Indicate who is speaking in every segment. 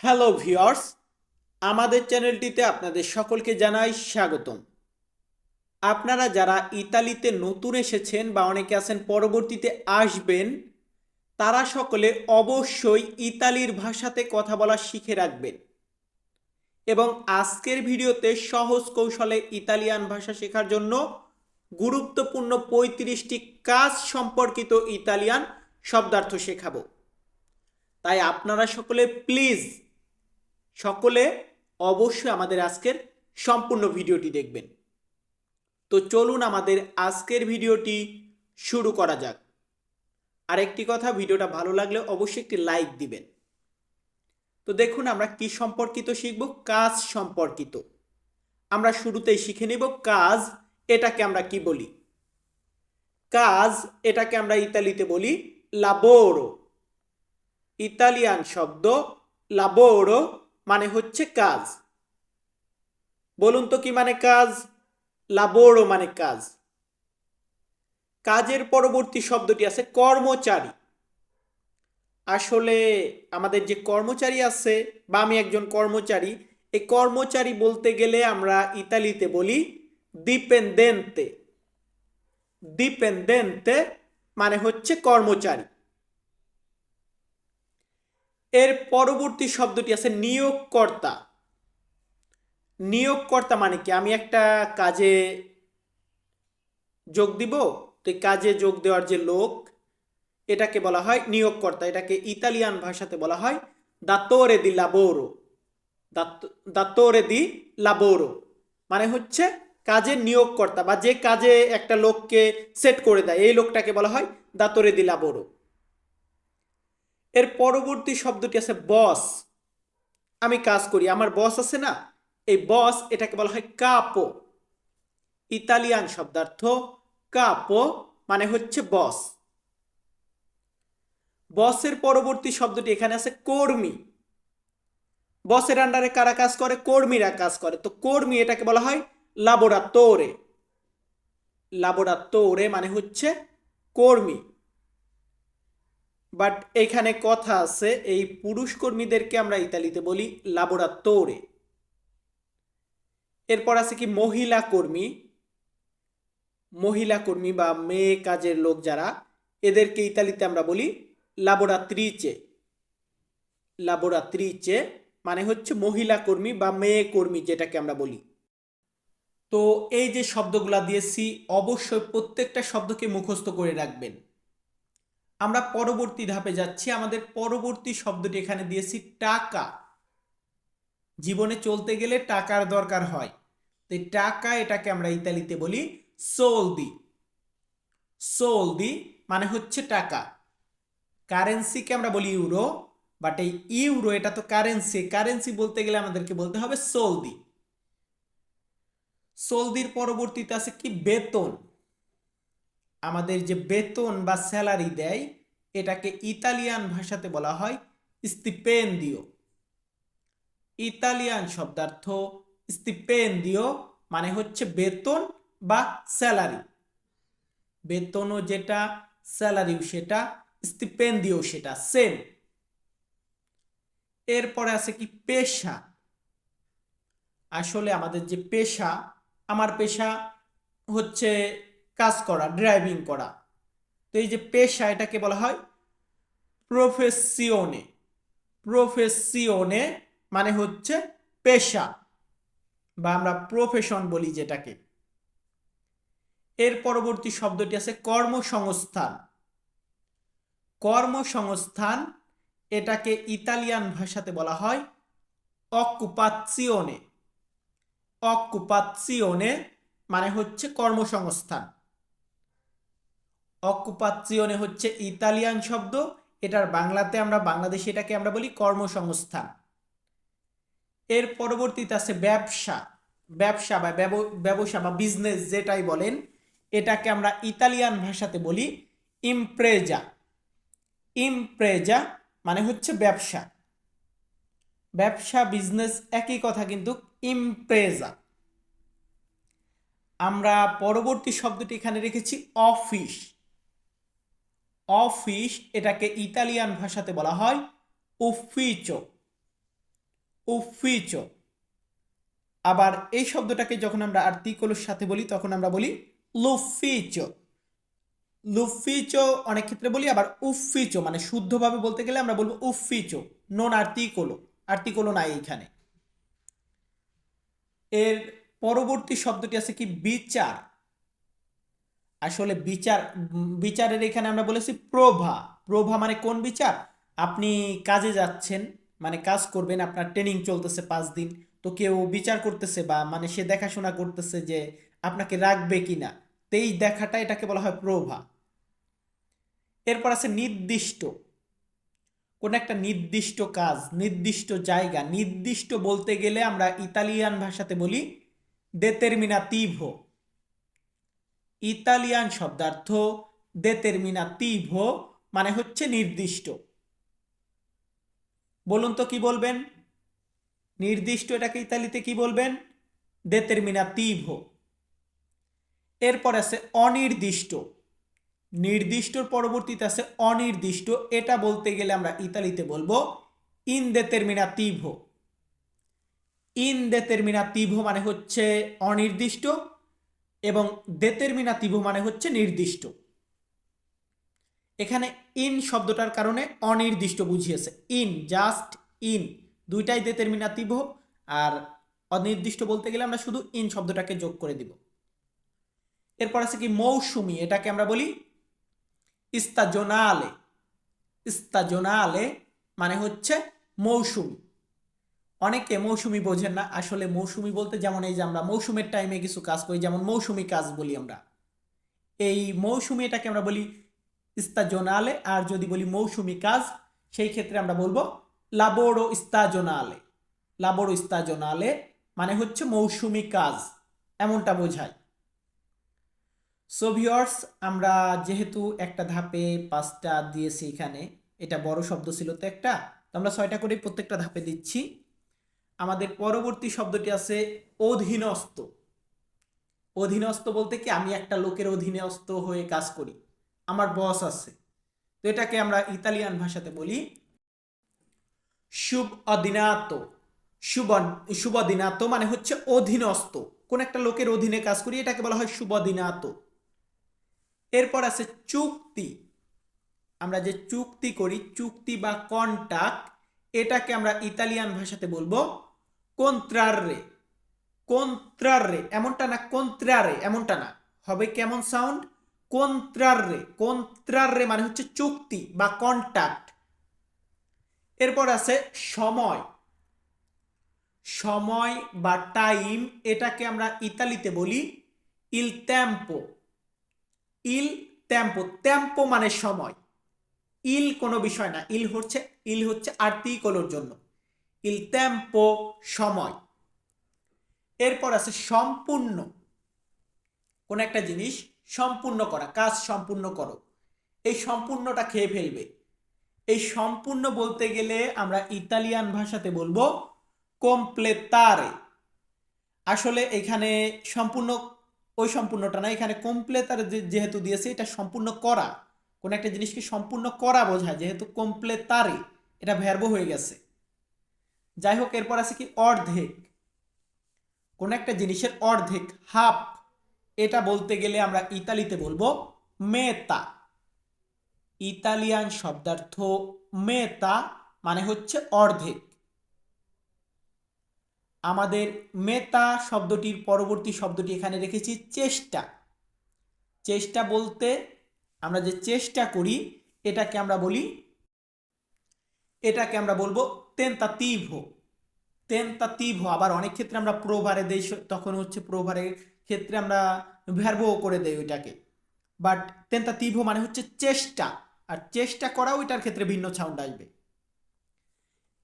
Speaker 1: Hello viewers আমাদের চ্যানেলটিতে আপনাদের সকলকে জানাই স্বাগতম। আপনারা যারা ইতালিতে নতুন এসেছেন বা অনেকে আছেন পরবর্তীতে আসবেন, তারা সকলে অবশ্যই ইতালির ভাষাতে কথা বলা শিখে রাখবেন। এবং আজকের ভিডিওতে সহজ কৌশলে ইতালিয়ান ভাষা শেখার জন্য গুরুত্বপূর্ণ পঁয়ত্রিশটি কাজ সম্পর্কিত ইতালিয়ান শব্দার্থ শেখাবো। তাই আপনারা সকলে প্লিজ সকলে অবশ্যই আমাদের আজকের সম্পূর্ণ ভিডিওটি দেখবেন। তো চলুন আমাদের আজকের ভিডিওটি শুরু করা যাক। আরেকটি কথা, ভিডিওটা ভালো লাগলে অবশ্যই একটি লাইক দিবেন। তো দেখুন আমরা কি সম্পর্কিত শিখব? কাজ সম্পর্কিত। আমরা শুরুতেই শিখে নিব কাজ, এটাকে আমরা কি বলি? কাজ, এটাকে আমরা ইতালিতে বলি লাবোরো ইতালিয়ান শব্দ লাবোরো মানে হচ্ছে কাজ। বলুন তো কি মানে কাজ? লাবোরো মানে কাজ। কাজের পরবর্তী শব্দটি আছে কর্মচারী। আসলে আমাদের যে কর্মচারী আছে, বা আমি একজন কর্মচারী, এই কর্মচারী বলতে গেলে আমরা ইতালিতে বলি ডিপেন্ডেন্তে ডিপেন্ডেন্তে মানে হচ্ছে কর্মচারী। এর পরবর্তী শব্দটি আছে নিয়োগকর্তা। নিয়োগকর্তা মানে কি? আমি একটা কাজে যোগ দিব, তো কাজে যোগ দেওয়ার যে লোক, এটাকে বলা হয় নিয়োগকর্তা। এটাকে ইতালিয়ান ভাষাতে বলা হয় দাতোরে দি লাবোরো দাতোরে দি লাবোরো মানে হচ্ছে কাজের নিয়োগকর্তা বা যে কাজে একটা লোককে সেট করে দেয়। এই লোকটাকে বলা হয় দাতোরে দি লাবোরো এর পরবর্তী শব্দটি আছে বস আমি কাজ করি, আমার বস আছে না? এই বস এটাকে বলা হয় কাপো ইতালিয়ান শব্দার্থ কাপো মানে হচ্ছে বস বসের পরবর্তী শব্দটি এখানে আছে কর্মী. বসের আন্ডারে কারা কাজ করে? কর্মীরা কাজ করে। তো কর্মী এটাকে বলা হয় লাবোরাতোরে লাবোরাতোরে মানে হচ্ছে কর্মী। বাট এখানে কথা আছে, এই পুরুষ কর্মীদেরকে আমরা ইতালিতে বলি লাবোরাতোরে এরপর আছে কি মহিলা কর্মী। মহিলা কর্মী বা মেয়ে কাজের লোক যারা, এদেরকে ইতালিতে আমরা বলি লাবোরাত্রিচে লাবোরাত্রিচে মানে হচ্ছে মহিলা কর্মী বা মেয়ে কর্মী যেটাকে আমরা বলি। তো এই যে শব্দগুলা দিয়েছি, অবশ্যই প্রত্যেকটা শব্দকে মুখস্থ করে রাখবেন। আমরা পরবর্তী ধাপে যাচ্ছি। আমাদের পরবর্তী শব্দটি এখানে দিয়েছি, টাকা। জীবনে চলতে গেলে টাকার দরকার হয়। তো টাকা এটাকে আমরা ইতালিতে বলি সোলদি সোলদি মানে হচ্ছে টাকা। কারেন্সিকে আমরা বলি ইউরো বাট এই ইউরো এটা তো কারেন্সি কারেন্সি বলতে গেলে আমাদেরকে বলতে হবে সোলদি সোলদির পরবর্তীতে আছে কি? বেতন। আমাদের যে বেতন বা স্যালারি দেয়, এটাকে ইতালিয়ান ভাষাতে বলা হয় স্টিপেন্দিও ইতালিয়ান শব্দার্থ স্টিপেন্দিও মানে হচ্ছে বেতন বা স্যালারি। বেতনও যেটা, স্যালারিও সেটা স্টিপেন্দিও সেটা সেম এরপরে আছে কি পেশা? আসলে আমাদের যে পেশা, আমার পেশা হচ্ছে কাজ করা ড্রাইভিং করা। তো এই যে পেশা এটাকে বলা হয় প্রফেসিওনে প্রফেসিওনে মানে হচ্ছে পেশা বা আমরা প্রফেশন বলি যেটাকে। এর পরবর্তী শব্দটি আছে কর্মসংস্থান। কর্মসংস্থান এটাকে ইতালিয়ান ভাষাতে বলা হয় অকুপাচ্চিওনে অকুপাচ্চিওনে মানে হচ্ছে কর্মসংস্থান। অকুপাচ্চিওনে হচ্ছে ইতালিয়ান শব্দ। এটার বাংলাতে আমরা, বাংলাদেশে এটাকে আমরা বলি কর্মসংস্থান। এর পরবর্তীতে আছে ব্যবসা। ব্যবসা বা ব্যবসা বা বিজনেস যেটাই বলেন, এটাকে আমরা ইতালিয়ান ভাষাতে বলি ইমপ্রেজা ইমপ্রেজা মানে হচ্ছে ব্যবসা। ব্যবসা বিজনেস একই কথা কিন্তু ইমপ্রেজা আমরা পরবর্তী শব্দটি এখানে রেখেছি অফিস অফিস এটাকে ইতালিয়ান ভাষাতে বলা হয় উফিচো উফিচো আবার এই শব্দটাকে যখন আমরা আর্টিকলের সাথে বলি, তখন আমরা বলি লুফিচো লুফিচো অনেক ক্ষেত্রে বলি, আবার উফিচো মানে শুদ্ধভাবে বলতে গেলে আমরা বলব উফিচো নন আর্টিকোলো আর্টিকোলো নাই এইখানে। এর পরবর্তী শব্দটি আছে কি, বিচার। আসলে বিচার, বিচারের এখানে আমরা বলেছি প্রভা। প্রভা মানে কোন বিচার? আপনি কাজে যাচ্ছেন মানে কাজ করবেন, আপনার ট্রেনিং চলতেছে পাঁচ দিন, তো কেউ বিচার করতেছে বা মানে সে দেখাশোনা করতেছে যে আপনাকে রাখবে কিনা, তো এই দেখাটা এটাকে বলা হয় প্রভা। এরপর আছে নির্দিষ্ট। কোন একটা নির্দিষ্ট কাজ, নির্দিষ্ট জায়গা, নির্দিষ্ট বলতে গেলে আমরা ইতালিয়ান ভাষাতে বলি দেতেরমিনাতিভো ইতালিয়ান শব্দার্থ দেতেরমিনাতিভো মানে হচ্ছে নির্দিষ্ট। বলুন তো কি বলবেন? নির্দিষ্ট এটাকে ইতালিতে কি বলবেন? দেতেরমিনাতিভো এরপর আছে অনির্দিষ্ট। নির্দিষ্টর পরবর্তীতে আছে অনির্দিষ্ট। এটা বলতে গেলে আমরা ইতালিতে বলব ইনদেতেরমিনাতিভো ইনদেতেরমিনাতিভো মানে হচ্ছে অনির্দিষ্ট এবং দেতেরমিনাতিভো মানে হচ্ছে নির্দিষ্ট। এখানে ইন শব্দটার কারণে অনির্দিষ্ট বুঝিয়েছে। ইন জাস্ট ইন দুইটাই দেতেরমিনাতিভো আর অনির্দিষ্ট বলতে গেলে আমরা শুধু ইন শব্দটাকে যোগ করে দিব। এরপর আছে কি মৌসুমি, এটাকে আমরা বলি ইস্তাজোনালে। ইস্তাজোনালে মানে হচ্ছে মৌসুমি। অনেকে মৌসুমি বোঝেন না। আসলে মৌসুমি বলতে যেমন এই যে আমরা মৌসুমের টাইমে কিছু কাজ করি, যেমন মৌসুমি কাজ বলি আমরা। এই মৌসুমি এটাকে আমরা বলি ইস্তাজোনালে, আর যদি বলি মৌসুমি কাজ, সেই ক্ষেত্রে আমরা বলব লাবোরো ইস্তাজোনালে। লাবোরো ইস্তাজোনালে মানে হচ্ছে মৌসুমি কাজ, এমনটা বোঝায়। সো ভিউয়ার্স আমরা যেহেতু একটা ধাপে পাঁচটা দিয়েছি এখানে, এটা বড় শব্দ ছিল তো একটা, তো আমরা ছয়টা করে প্রত্যেকটা ধাপে দিচ্ছি। আমাদের পরবর্তী শব্দটি আছে অধীনস্থ। অধীনস্থ বলতে কি? আমি একটা লোকের অধীনে অধীনস্থ হয়ে কাজ করি। আমার বস আছে। তো এটাকে আমরা ইতালিয়ান ভাষাতে বলি শুভ অধীনাত শুভ অধীনাত মানে হচ্ছে অধীনস্থ। কোন একটা লোকের অধীনে কাজ করি, এটাকে বলা হয় শুভ অধীনাত এরপর আছে চুক্তি। আমরা যে চুক্তি করি, চুক্তি বা কন্ট্যাক্ট এটাকে আমরা ইতালিয়ান ভাষাতে বলব কন্ত্রারে কন্ত্রারে এমনটা না কন্ত্রারে এমনটা না। হবে কেমন সাউন্ড কন্ত্রারে কন্ত্রারে মানে হচ্ছে চুক্তি বা কন্ট্যাক্ট এরপর আছে সময়। সময় বা টাইম এটাকে আমরা ইতালিতে বলি ইল ত্যাম্পো ইল ত্যাম্পো ত্যাম্পো মানে সময়। ইল কোনো বিষয় না ইল হচ্ছে ইল হচ্ছে আর্টিকলোর জন্য। ইল ত্যাম্পো সময়। এরপর আছে সম্পূর্ণ। কোন একটা জিনিস সম্পূর্ণ করা, কাজ সম্পূর্ণ করো। এই সম্পূর্ণটা খেয়ে ফেলবে। এই সম্পূর্ণ বলতে গেলে আমরা ইতালিয়ান ভাষাতে বলব কমপ্লেতারে আসলে এখানে সম্পূর্ণ, ওই সম্পূর্ণটা না, এখানে কমপ্লেতার যেহেতু দিয়েছে, এটা সম্পূর্ণ করা। কোন একটা জিনিসকে সম্পূর্ণ করা বোঝায়, যেহেতু কমপ্লেতারে এটা ভ্যারব হয়ে গেছে। যাই হোক এরপর আছে কি অর্ধেক। কোন একটা জিনিসের অর্ধেক, হাফ, এটা বলতে গেলে আমরা ইতালিতে বলব মেতা। ইতালিয়ান শব্দার্থ মেতা মানে হচ্ছে অর্ধেক। আমাদের মেতা শব্দটির পরবর্তী শব্দটি এখানে রেখেছি চেষ্টা। চেষ্টা বলতে আমরা যে চেষ্টা করি, এটাকে আমরা বলি এটাকে আমরা বলব তেন্তাতিভো তেন্তাতিভো আবার অনেক ক্ষেত্রে আমরা প্রোভারে দেই তখন হচ্ছে প্রোভারের ক্ষেত্রে আমরা ভ্যারবো করে দেই ওইটাকে। বাট তেন্তাতিভো মানে হচ্ছে চেষ্টা, আর চেষ্টা করা ওইটার ক্ষেত্রে ভিন্ন সাউন্ড আসবে।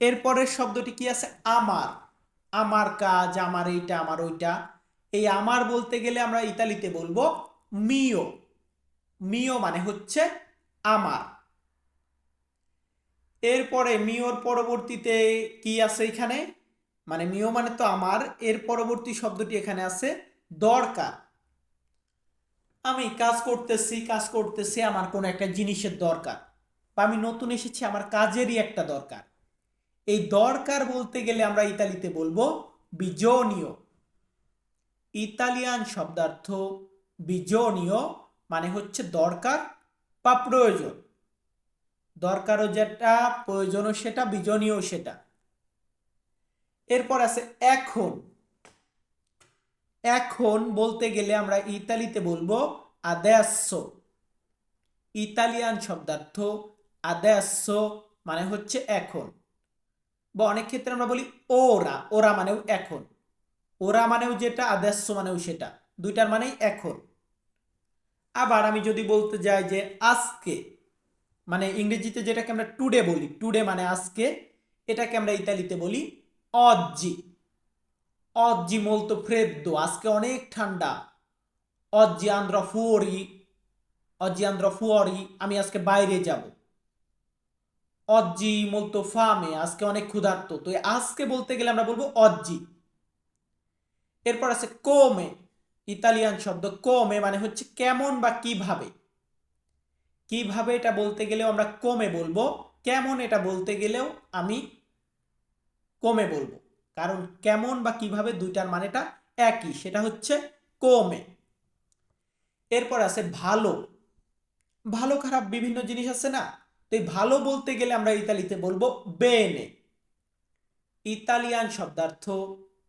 Speaker 1: এরপরের শব্দটি কি আছে? আমার। আমার কাজ, আমার এইটা, আমার ওইটা। এই আমার বলতে গেলে আমরা ইতালিতে বলব মিও মিও মানে হচ্ছে আমার। এরপরে মিওর পরবর্তীতে কি আছে এখানে? মানে মিও মানে তো আমার, এর পরবর্তী শব্দটি এখানে আছে দরকার। আমি কাজ করতেছি কাজ করতেছি, আমার কোনো একটা জিনিসের দরকার। বা আমি নতুন এসেছি, আমার কাজেরই একটা দরকার। এই দরকার বলতে গেলে আমরা ইতালিতে বলব বিজনীয় ইতালিয়ান শব্দার্থ বিজনীয় মানে হচ্ছে দরকার বা প্রয়োজন। দরকারও যেটা, প্রয়োজনও সেটা বিজনীয় সেটা। এরপর আছে এখন। এখন বলতে গেলে আমরা ইতালিতে বলব আদেয়াসো ইতালিয়ান শব্দার্থ আদেয়াসো মানে হচ্ছে এখন। বা অনেক ক্ষেত্রে আমরা বলি ওরা ওরা মানেও এখন। ওরা মানেও যেটা আদেশ্য মানেও সেটা। দুইটার মানেই এখন। আবার আমি যদি বলতে যাই যে আজকে মানে ইংরেজিতে যেটাকে আমরা টুডে বলি। টুডে মানে আজকে, এটাকে আমরা ইতালিতে বলি অজ্জি অজ্জি molto freddo, আজকে অনেক ঠান্ডা। অজ্জি আন্দ্র ফুয়ারি অজ্জি আন্দ্র ফুয়ারি আমি আজকে বাইরে যাব। অজ্জি molto ফামে আজকে অনেক ক্ষুধার্ত। তো আজকে বলতে গেলে আমরা বলব অজ্জি এরপর আছে কোমে ইতালিয়ান শব্দ কোমে মানে হচ্ছে কেমন বা কীভাবে। কীভাবে এটা বলতে গেলেও আমরা কমে বলব, কেমন এটা বলতে গেলেও আমি কমে বলব। কারণ কেমন বা কীভাবে দুইটার মানেটা একই, সেটা হচ্ছে কমে। এরপর আছে ভালো। ভালো খারাপ বিভিন্ন জিনিস আছে না? তো এই ভালো বলতে গেলে আমরা ইতালিতে বলব বেনে। ইতালিয়ান শব্দার্থ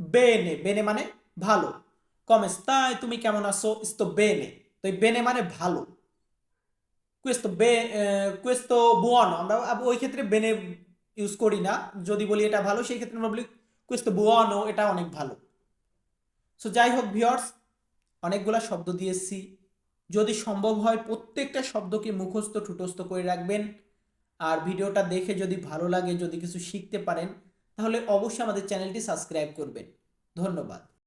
Speaker 1: বেনে। বেনে মানে ভালো। কমেস্তাই তুমি কেমন আছো? ইস্তো বেনে। তো এই বেনে মানে ভালো। Be eh, questo buono আমরা ওই ক্ষেত্রে বেনে ইউজ করি না। যদি বলি এটা ভালো সেই ক্ষেত্রে আমরা বলি questo buono এটা অনেক ভালো। সো যাই হোক ভিউয়ার্স অনেকগুলা শব্দ দিয়েছি। যদি সম্ভব হয় প্রত্যেকটা শব্দকে মুখস্থ ঠুটস্থ করে রাখবেন। আর ভিডিওটা দেখে যদি ভালো লাগে যদি কিছু শিখতে পারেন তাহলে অবশ্যই আমাদের চ্যানেলটি সাবস্ক্রাইব করবেন। ধন্যবাদ।